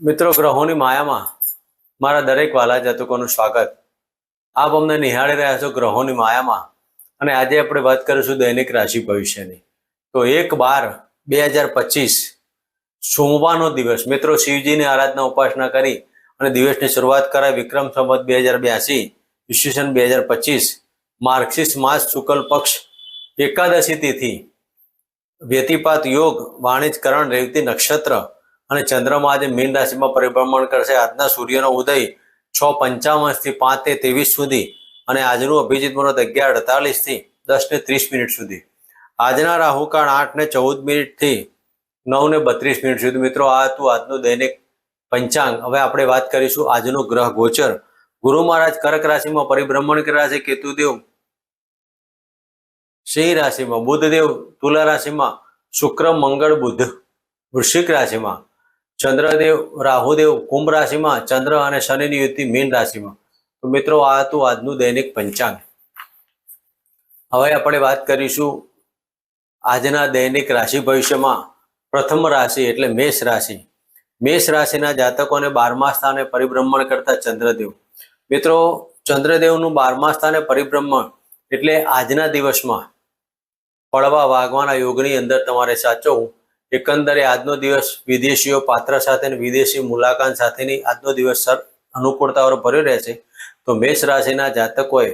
મિત્રો, ગ્રહોની માયામાં મારા દરેક વાલા જાતકોનું સ્વાગત. આપ અમને નિહાળી રહ્યા છો ગ્રહોની માયામાં. અને આજે આપણે વાત કરીશું દૈનિક રાશિ ભવિષ્યની. તો એક બાર બે હજાર પચીસ સોમવારનો દિવસ. મિત્રો, શિવજીની આરાધના ઉપાસના કરી અને દિવસની શરૂઆત કરાય વિક્રમ સંવત બે હજાર બ્યાસી ઈસવીસન બે હજાર પચીસ માર્ક્સિસ માસ શુક્લ પક્ષ, એકાદશી તિથિ, વ્યતિપાત યોગ, વાણિજકરણ, રેવતી નક્ષત્ર અને ચંદ્રમાં આજે મીન રાશિમાં પરિભ્રમણ કરશે. આજના સૂર્યનો ઉદય છ પંચાવનથી પાંચ ત્રેવીસ સુધી અને આજનું અભિજીત મુહૂર્ત અગિયાર અડતાલીસથી દસ ને ત્રીસ મિનિટ સુધી. આજના રાહુકાળ આઠ ને ચૌદ મિનિટથી નવ ને બત્રીસ મિનિટ સુધી. મિત્રો, આ હતું આજનું દૈનિક પંચાંગ. હવે આપણે વાત કરીશું આજનું ગ્રહ ગોચર. ગુરુ મહારાજ કર્ક રાશિમાં પરિભ્રમણ કર્યા છે. કેતુદેવ સિંહ રાશિમાં, બુધદેવ તુલા રાશિમાં, શુક્ર, મંગળ, બુધ વૃશ્ચિક રાશિમાં. ચંદ્રદેવ, રાહુદેવ કુંભ રાશિમાં ચંદ્ર અને શનિની યુતિ મીન રાશિમાં. તો મિત્રો, આ હતું આજનું દૈનિક પંચાંગ. હવે આપણે વાત કરીશું આજના દૈનિક રાશિ ભવિષ્યમાં પ્રથમ રાશિ એટલે મેષ રાશિ. મેષ રાશિના જાતકોને બારમા સ્થાને પરિભ્રમણ કરતા ચંદ્રદેવ. મિત્રો, ચંદ્રદેવનું બારમા સ્થાને પરિભ્રમણ એટલે આજના દિવસમાં પડવા વાગવાના યોગની અંદર તમારે સાચવવું એકંદરે આજનો દિવસ વિદેશીઓ પાત્ર સાથે વિદેશી મુલાકાત સાથેની આજનો દિવસ સર અનુકૂળતાઓ ભર્યો રહેશે તો મેષ રાશિના જાતકોએ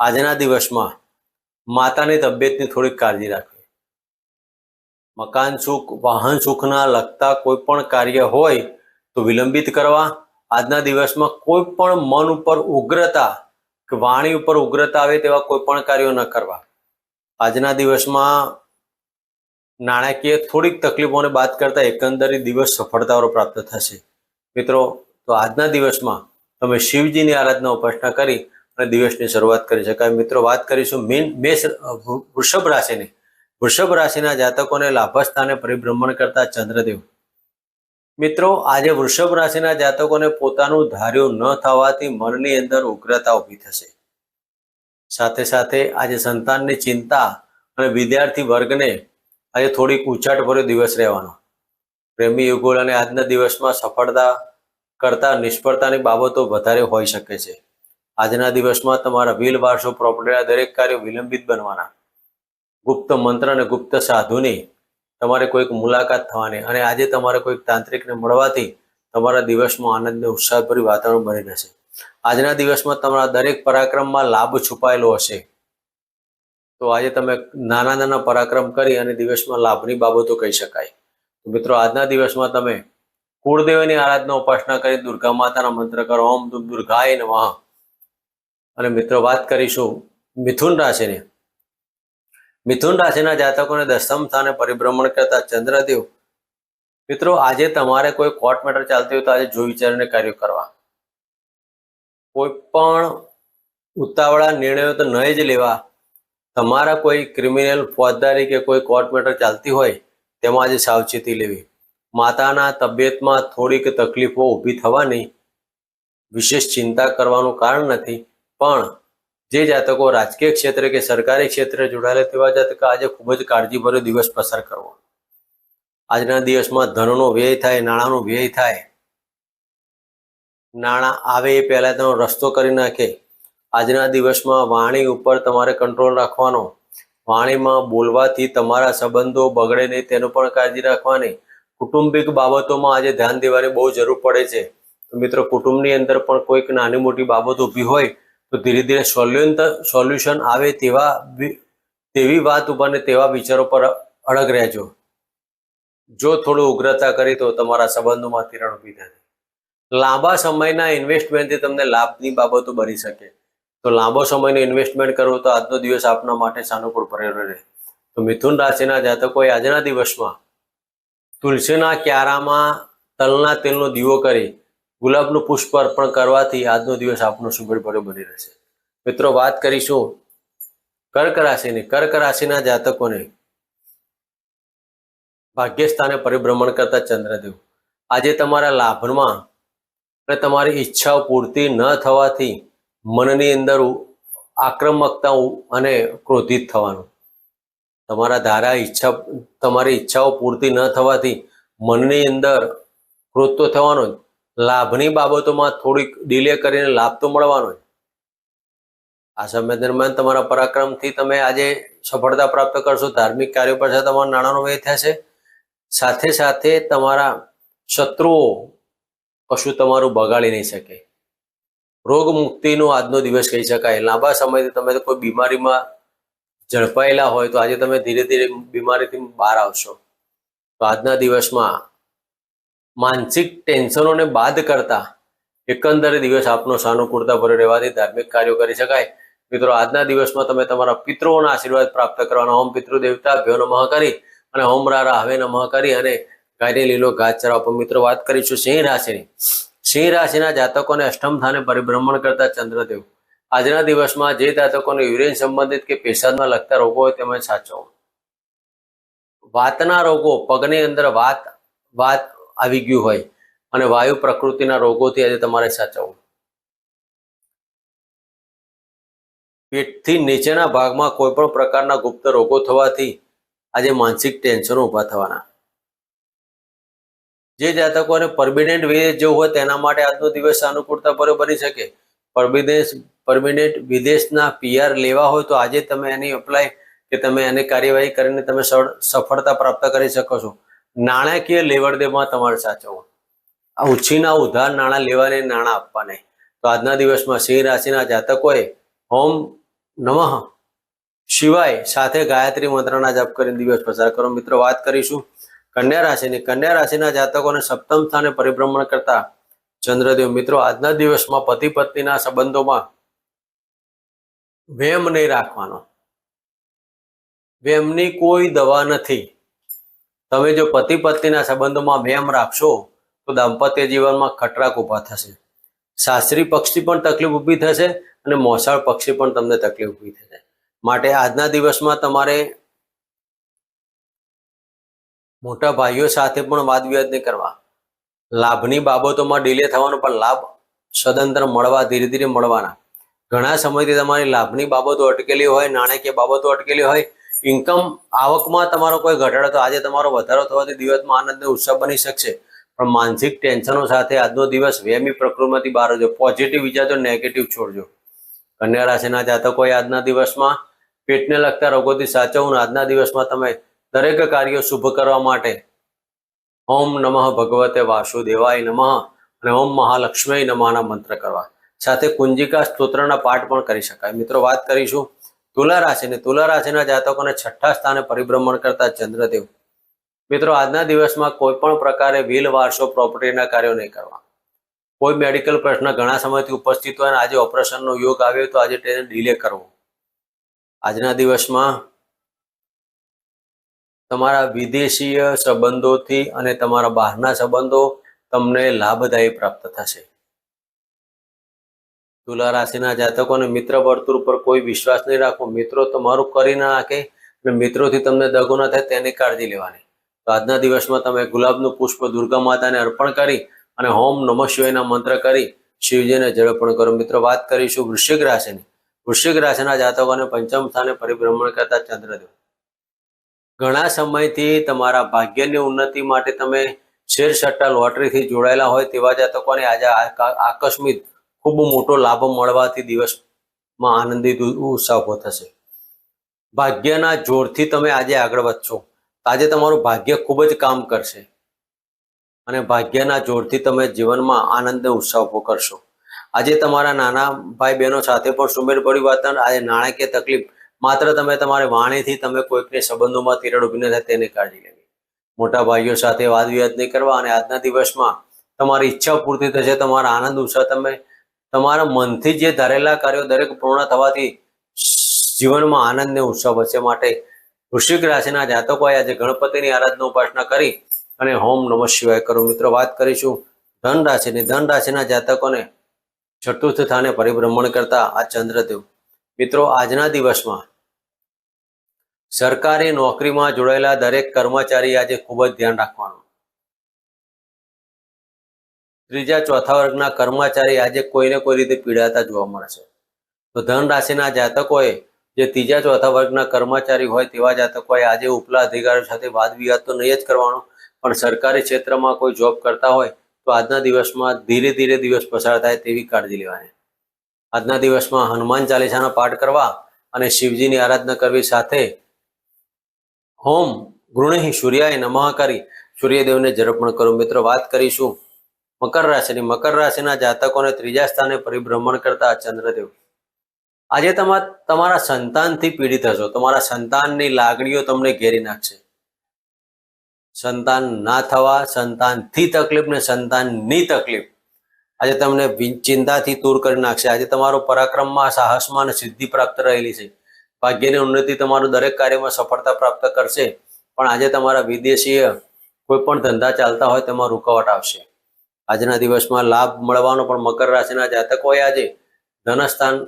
આજના દિવસમાં માતાની તબિયતની થોડીક કાળજી રાખવી. મકાન સુખ, વાહન સુખના લગતા કોઈ પણ કાર્ય હોય તો વિલંબિત કરવા. આજના દિવસમાં કોઈ પણ મન ઉપર ઉગ્રતા કે વાણી ઉપર ઉગ્રતા આવે તેવા કોઈ પણ કાર્યો ન કરવા. આજના દિવસમાં નાણાકીય થોડીક તકલીફોને બાદ કરતા એકંદરે દિવસ સફળતાઓ પ્રાપ્ત થશે. મિત્રો, તો આજના દિવસમાં તમે શિવજીની આરાધના ઉપાસના કરી અને દિવસની શરૂઆત કરી શકાય. મિત્રો, વાત કરીશું મીન મેષ વૃષભ રાશિની. વૃષભ રાશિના જાતકોને લાભસ્થાને પરિભ્રમણ કરતા ચંદ્રદેવ. મિત્રો, આજે વૃષભ રાશિના જાતકોને પોતાનું ધાર્યું ન થવાથી મનની અંદર ઉગ્રતા ઊભી થશે. સાથે સાથે આજે સંતાનની ચિંતા અને વિદ્યાર્થી વર્ગને આજે થોડીક ઉચાટભર્યો દિવસ રહેવાનો. પ્રેમી યુગોળ અને આજના દિવસમાં સફળતા કરતા નિષ્ફળતાની બાબતો વધારે હોઈ શકે છે. આજના દિવસમાં તમારા વિલ વારસો પ્રોપર્ટીના દરેક કાર્યો વિલંબિત બનવાના. ગુપ્ત મંત્ર અને ગુપ્ત સાધુની તમારે કોઈક મુલાકાત થવાની અને આજે તમારે કોઈક તાંત્રિકને મળવાથી તમારા દિવસમાં આનંદ અને ઉત્સાહભર્યું વાતાવરણ બની રહેશે. આજના દિવસમાં તમારા દરેક પરાક્રમમાં લાભ છુપાયેલો હશે. તો આજે તમે નાના નાના પરાક્રમ કરી અને દિવસમાં લાભની બાબતો કહી શકાય. મિત્રો, આજના દિવસમાં તમે કુળદેવીની આરાધના ઉપાસના કરી, દુર્ગા માતાના મંત્ર કરો, ઓમ દુર્ગાય નમઃ. અને મિત્રો, વાત કરીશું મિથુન રાશિની. મિથુન રાશિના જાતકોને દસમ સ્થાને પરિભ્રમણ કરતા ચંદ્રદેવ, મિત્રો, આજે તમારે કોઈ કોર્ટ મેટર ચાલતી હોય તો આજે જોઈ વિચારીને કાર્યો કરવા. કોઈ પણ ઉતાવળા, નિર્ણયો તો નહીં જ લેવા. તમારા કોઈ ક્રિમિનલ ફોજદારી કે કોઈ કોર્ટ મેટર ચાલતી હોય, તેમાં આજે સાવચેતી લેવી. માતાના તબિયતમાં થોડીક તકલીફો ઊભી થવાની વિશેષ ચિંતા કરવાનું કારણ નથી, પણ જે જાતકો રાજકીય ક્ષેત્રે કે સરકારી ક્ષેત્રે જોડાયેલા તેવા જાતકો આજે ખૂબ જ કાળજીભર્યો દિવસ પસાર કરવો. આજના દિવસમાં ધનનો વ્યય થાય, નાણાંનો વ્યય થાય. નાણાં આવે એ પહેલાં તેનો રસ્તો કરી નાખે આજના દિવસમાં વાણી ઉપર તમારે કંટ્રોલ રાખવાનો. વાણીમાં બોલવાથી તમારા સંબંધો બગડે નહીં, તેનો પણ કાળજી રાખવાની. કુટુંબિક બાબતોમાં આજે ધ્યાન દેવાની બહુ જરૂર પડે છે. તો મિત્રો, કુટુંબની અંદર પણ કોઈક નાની મોટી બાબત ઊભી હોય, તો ધીરે ધીરે સોલ્યુન સોલ્યુશન આવે તેવા તેવી વાત ઉપર ને તેવા વિચારો પર અડગ રહેજો. જો થોડું ઉગ્રતા કરી તો તમારા સંબંધોમાં તિરણ ઊભી થશે લાંબા સમયના ઇન્વેસ્ટમેન્ટથી તમને લાભની બાબતો બની શકે. તો લાંબો સમયનું ઇન્વેસ્ટમેન્ટ કરવું તો આજનો દિવસ આપના માટે સાનુકૂળ ભરેલો રહે. તો મિથુન રાશિના જાતકોએ આજના દિવસમાં તુલસીના ક્યારામાં તલના તેલનો દીવો કરી ગુલાબનું પુષ્પ અર્પણ કરવાથી આજનો દિવસ આપનો સુગડભર્યો બની રહેશે. મિત્રો, વાત કરીશું કર્ક રાશિની. કર્ક રાશિના જાતકોને ભાગ્યસ્થાને પરિભ્રમણ કરતા ચંદ્રદેવ. આજે તમારા લાભમાં અને તમારી ઈચ્છાઓ પૂરતી ન થવાથી મનની અંદર આક્રમકતા અને ક્રોધિત થવાનું. તમારા ધારા ઈચ્છા, તમારી ઈચ્છાઓ પૂરતી ન થવાથી મનની અંદર ક્રોધ તો થવાનો જ. લાભની બાબતોમાં થોડીક ડિલે કરીને લાભ તો મળવાનો આ સમય દરમિયાન તમારા પરાક્રમથી તમે આજે સફળતા પ્રાપ્ત કરશો. ધાર્મિક કાર્યો પાછળ તમારા નાણાંનો વ્યય થશે. સાથે સાથે તમારા શત્રુઓ કશું તમારું બગાડી નહીં શકે. રોગ મુક્તિનો આજનો દિવસ કહી શકાય. લાંબા સમયથી તમે કોઈ બીમારીમાં ઝડપાયેલા હોય તો આજે તમે ધીરે ધીરે બીમારીથી બહાર આવશો. તો આજના દિવસમાં માનસિક ટેન્શનોને બાદ કરતા એકંદરે દિવસ આપનો સાનુકૂળતા ભર્યો રહેવાથી ધાર્મિક કાર્યો કરી શકાય. મિત્રો, આજના દિવસમાં તમે તમારા પિતૃઓના આશીર્વાદ પ્રાપ્ત કરવાના. હોમ પિતૃ દેવતા, ભ્યો નમઃ કરી અને હોમ રારા, હવે નમઃ કરી અને ગાયને લીલો ઘાસ ચરાવ. પર મિત્રો, વાત કરીશું સિંહ રાશિની. સિંહ રાશિના જાતકોને અષ્ટમ સ્થાને પરિભ્રમણ કરતા ચંદ્રદેવ. આજના દિવસમાં જે જાતકોને યુરિન સંબંધિત કે પેશાદમાં લગતા રોગો હોય તેમાં સાચવો. વાતના રોગો, પગની અંદર વાત વાત આવી ગયું હોય અને વાયુ પ્રકૃતિના રોગોથી આજે તમારે સાચવવું. પેટથી નીચેના ભાગમાં કોઈ પણ પ્રકારના ગુપ્ત રોગો થવાથી આજે માનસિક ટેન્શનો ઊભા થવાના. જે જાતકોને પરમિનન્ટ વિદેશ જવું હોય તેના માટે આજનો દિવસ અનુકૂળતા પર બની શકે. પરમિદેશ પરમિનન્ટ વિદેશના પીઆર લેવા હોય તો આજે તમે એની અપ્લાય કે તમે એની કાર્યવાહી કરીને તમે સફળતા પ્રાપ્ત કરી શકો છો. નાણાકીય લેવડ દેવડમાં તમારે સાચવવું. આ ઉછીના ઉધાર નાણાં લેવાને નાણાં આપવાને. તો આજના દિવસમાં સિંહ રાશિના જાતકોએ હોમ નમઃ શિવાય સાથે ગાયત્રી મંત્રના જપ કરીને દિવસ પસાર કરો. મિત્રો, વાત કરીશું કન્યા રાશિની કન્યા રાશિના જાતકોને સપ્તમ સ્થાને પરિભ્રમણ કરતા ચંદ્રદેવ મિત્રો આજના દિવસમાં પતિ પત્નીના સંબંધોમાં વેમ નહીં રાખવાનો. વેમની કોઈ દવા નથી. તમે જો પતિ પત્નીના સંબંધોમાં વેમ રાખશો, તો દાંપત્ય જીવનમાં ખટરાક ઊભા થશે. સાસરી પક્ષથી પણ તકલીફ ઊભી થશે અને મોસાળ પક્ષી પણ તમને તકલીફ ઊભી થશે. માટે આજના દિવસમાં તમારે મોટા ભાઈઓ સાથે પણ વાદ વિવાદ નહીં કરવા. લાભની બાબતોમાં ડીલે થવાનો પણ લાભ સદંતર મળવા, ધીરે ધીરે મળવાના. ઘણા સમયથી તમારી લાભની બાબતો અટકેલી હોય, નાણાકીય બાબતો અટકેલી હોય ઇન્કમ આવકમાં તમારો કોઈ ઘટાડો તો આજે તમારો વધારો થવાથી દિવસમાં આનંદને ઉત્સવ બની શકશે. પણ માનસિક ટેન્શનો સાથે આજનો દિવસ વેમી પ્રકૃતિમાંથી બહાર જો પોઝિટિવ વિચારજો નેગેટિવ છોડજો. કન્યા રાશિના જાતકોએ આજના દિવસમાં પેટને લગતા રોગોથી સાચવવું આજના દિવસમાં તમે દરેક કાર્યો શુભ કરવા માટે. ઓમ નમઃ ભગવતે વાસુદેવાય નમઃ અને ઓમ મહાલક્ષ્મી નમઃના મંત્ર કરવા. સાથે કુંજિકા સ્તોત્રના પાઠ પણ કરી શકાય. મિત્રો, વાત કરીશું તુલા રાશિની તુલા રાશિના જાતકોને છઠ્ઠા સ્થાને પરિભ્રમણ કરતા ચંદ્રદેવ. મિત્રો, આજના દિવસમાં કોઈ પણ પ્રકારે વ્હીલ વારસો, પ્રોપર્ટીના કાર્યો નહીં કરવા. કોઈ મેડિકલ પ્રશ્ન ઘણા સમયથી ઉપસ્થિત હોય અને આજે ઓપરેશનનો યોગ આવ્યો તો આજે તેને ડિલે કરવો. આજના દિવસમાં તમારા વિદેશીય સંબંધોથી અને તમારા બહારના સંબંધો તમને લાભદાયી પ્રાપ્ત થશે. તુલા રાશિના જાતકોને મિત્ર વર્તુળ પર કોઈ વિશ્વાસ નહીં રાખો. મિત્રો તમારું કરી ના નાખે અને મિત્રોથી તમને દગો ના થાય તેની કાળજી લેવાની. તો આજના દિવસમાં તમે ગુલાબનું પુષ્પ દુર્ગા માતાને અર્પણ કરી અને હોમ નમઃ શિવાયના મંત્ર કરી શિવજીને જળપણ કરો. મિત્રો, વાત કરીશું વૃશ્ચિક રાશિની. વૃશ્ચિક રાશિના જાતકોને પંચમ સ્થાને પરિભ્રમણ કરતા ચંદ્રદેવ. ઘણા સમયથી તમારા ભાગ્યની ઉન્નતિ માટે તમે શેર સટ્ટા લોટરીથી જોડાયેલા હોય તેવા જાતકોને આજે આકસ્મિક ખૂબ મોટો લાભ મળવાથી દિવસમાં આનંદિત ઉત્સાહ ઊભો થશે. ભાગ્યના જોરથી તમે આજે આગળ વધશો. આજે તમારું ભાગ્ય ખૂબ જ કામ કરશે. અને ભાગ્યના જોરથી તમે જીવનમાં આનંદ ઉત્સાહ ઊભો કરશો. આજે તમારા નાના ભાઈ બહેનો સાથે પણ સુમેળભર્યું વાતાવરણ આજે નાણાકીય તકલીફ માત્ર તમે તમારી વાણીથી તમે કોઈકને સંબંધોમાં તિરાડ ઊભી ન થાય તેની કાળજી લેવી. મોટા ભાઈઓ સાથે વાદ વિવાદ નહીં કરવા અને આજના દિવસમાં તમારી ઈચ્છા પૂર્તિ થશે, તમારા આનંદ, ઉત્સાહ તમે તમારા મનથી જે ધારેલા કાર્યો દરેક પૂર્ણ થવાથી જીવનમાં આનંદ ને ઉત્સાહ વધશે માટે વૃશ્ચિક રાશિના જાતકોએ આજે ગણપતિની આરાધના ઉપાસના કરી અને હોમ નમઃ શિવાય કરો. મિત્રો, વાત કરીશું ધન રાશિની ધન રાશિના જાતકોને ચતુર્થ સ્થાને પરિભ્રમણ કરતા આ ચંદ્રદેવ. મિત્રો, આજના દિવસમાં સરકારી નોકરીમાં જોડાયેલા દરેક કર્મચારી આજે ખૂબ જ ધ્યાન રાખવાનું. ત્રીજા, ચોથા વર્ગના કર્મચારી આજે કોઈને કોઈ રીતે પીડાતા જોવા મળશે તો ધન રાશિના જાતકોએ જે ત્રીજા, ચોથા વર્ગના કર્મચારી હોય તેવા જાતકોએ આજે ઉપલા અધિકારીઓ સાથે વાદ વિવાદ તો નહીં જ કરવાનો, પણ સરકારી ક્ષેત્રમાં કોઈ જોબ કરતા હોય તો આજના દિવસમાં ધીરે ધીરે દિવસ પસાર થાય તેવી કાળજી લેવાની. આજના દિવસમાં હનુમાન ચાલીસાનો પાઠ કરવા અને શિવજીની આરાધના કરવી સાથે હોમ ગૃહિ સૂર્યાય નમઃ કરી સૂર્યદેવને જરપણ કરો. મિત્રો, વાત કરીશું મકર રાશિની. મકર રાશિના જાતકોને ત્રીજા સ્થાને પરિભ્રમણ કરતા ચંદ્રદેવ. આજે તમા, તમારા સંતાનથી પીડિત હશો. તમારા સંતાનની લાગણીઓ તમને ઘેરી નાખશે. સંતાન ના થવા, સંતાનથી તકલીફ ને સંતાનની તકલીફ. આજે તમને ચિંતાથી દૂર કરી નાખશે. આજે તમારો પરાક્રમમાં, સાહસમાં અને સિદ્ધિ પ્રાપ્ત રહેલી છે. ભાગ્યની ઉન્નતિ તમારું દરેક કાર્યમાં સફળતા પ્રાપ્ત કરશે. પણ આજે તમારા વિદેશીય કોઈ પણ ધંધા ચાલતા હોય તેમાં રૂકાવટ આવશે. આજના દિવસમાં લાભ મળવાનો પણ મકર રાશિના જાતકોએ આજે. ધનસ્થાન,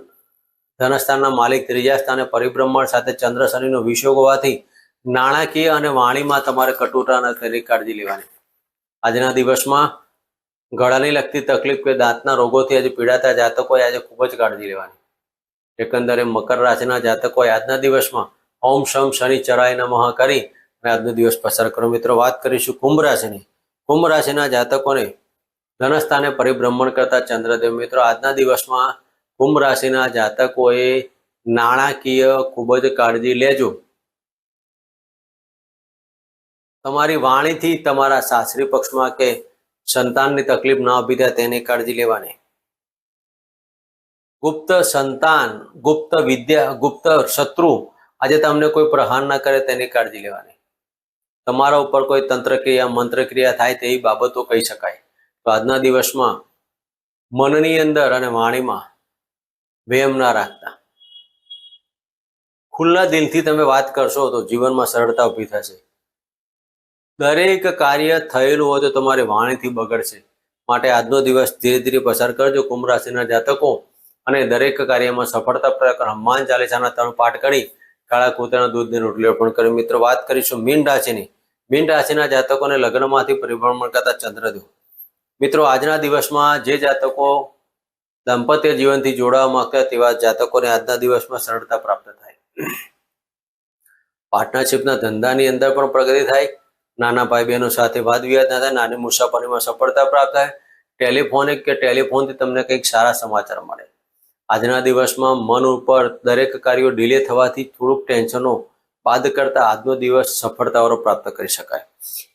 ધનસ્થાનના માલિક ત્રીજા સ્થાને પરિભ્રમણ સાથે ચંદ્ર શનિનો વિષયોગ હોવાથી નાણાકીય અને વાણીમાં તમારે કટુતા કરી કાળજી લેવાની. આજના દિવસમાં ગળાની લગતી તકલીફ કે દાંતના રોગોથી આજે પીડાતા જાતકોએ આજે ખૂબ જ કાળજી લેવાની. એકંદરે મકર રાશિના જાતકોએ આજના દિવસમાં ઓમ શમ શનિ ચરાય નમઃ કરી અને આજનો દિવસ પસાર કરો. મિત્રો, વાત કરીશું કુંભ રાશિની. કુંભ રાશિના જાતકોને ધનસ્થાને પરિભ્રમણ કરતા ચંદ્રદેવ. મિત્રો, આજના દિવસમાં કુંભ રાશિના જાતકોએ નાણાકીય ખૂબ જ કાળજી લેજો. તમારી વાણીથી તમારા સાસરી પક્ષમાં કે સંતાનની તકલીફ ન ઊભી થાય તેની કાળજી લેવાની. ગુપ્ત સંતાન, ગુપ્ત વિદ્યા, ગુપ્ત શત્રુ આજે તમને કોઈ પ્રહાર ના કરે તેની કાળજી લેવાની. તમારા ઉપર કોઈ તંત્રક્રિયા, મંત્રક્રિયા થાય તેવી બાબતો કહી શકાય. તો આજના દિવસમાં મનની અંદર અને વાણીમાં વેમ ના રાખતા. ખુલ્લા દિલથી તમે વાત કરશો તો જીવનમાં સરળતા ઊભી થશે. દરેક કાર્ય થયેલું હોય તો તમારે વાણીથી બગડશે. માટે આજનો દિવસ ધીરે ધીરે પસાર કરજો કુંભ જાતકો. અને દરેક કાર્યમાં સફળતા પ્રાપ્ત કરો. હનુમાન ચાલીસાના ત્રણ પાઠ કરી કાળા કૂતરાના દૂધની રોટલી અર્પણ કરી. મિત્રો, વાત કરીશું મીન રાશિની. મીન રાશિના જાતકોને લગ્નમાંથી પરિભ્રમણ કરતા ચંદ્રદેવ મિત્રો, આજના દિવસમાં જે જાતકો દાંપત્ય જીવનથી જોડાવા માંગતા તેવા જાતકોને આજના દિવસમાં સરળતા પ્રાપ્ત થાય. પાર્ટનરશિપના ધંધાની અંદર પણ પ્રગતિ થાય. નાના ભાઈ બહેનો સાથે વાદ વિવાદ ના થાય, નાની મુસાફરીમાં સફળતા પ્રાપ્ત થાય. ટેલિફોનિક કે ટેલિફોનથી તમને કંઈક સારા સમાચાર મળે. આજના દિવસમાં મન ઉપર દરેક કાર્યો ડિલે થવાથી થોડુંક ટેન્શનો બાદ કરતા આજનો દિવસ સફળતાઓ પ્રાપ્ત કરી શકાય.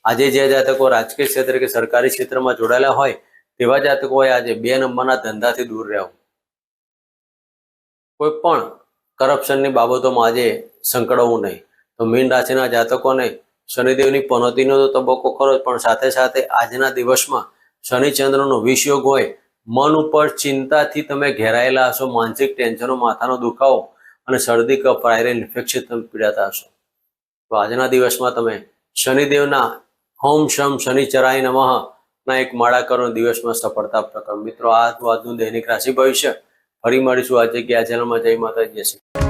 આજે જે જાતકો રાજકીય ક્ષેત્ર કે સરકારી ક્ષેત્રમાં જોડાયેલા હોય, તેવા જાતકોએ આજે બે નંબરના ધંધાથી દૂર રહેવું. કોઈ પણ કરપ્શનની બાબતોમાં આજે સંકળવું નહીં. તો મીન રાશિના જાતકોને શનિદેવની પનોતીનો તો તબક્કો ખરો પણ સાથે સાથે આજના દિવસમાં શનિચંદ્રનો વિષયોગ હોય, મન ઉપર ચિંતાથી તમે ઘેરાયેલા હશો, માનસિક ટેન્શનો, માથાનો દુખાવો અને શરદી, કફ ઇન્ફેક્શન તમે પીડાતા હશો. તો આજના દિવસમાં તમે શનિદેવના હોમ શમ શનિચરાય નમઃ ના એક માળા કરો દિવસમાં સફળતા પ્રાપ્ત મિત્રો, આ આજનું દૈનિક રાશિ ભવિષ્ય. ફરી મળીશું આ જગ્યા ચેનલમાં જય માતા જય શ્રી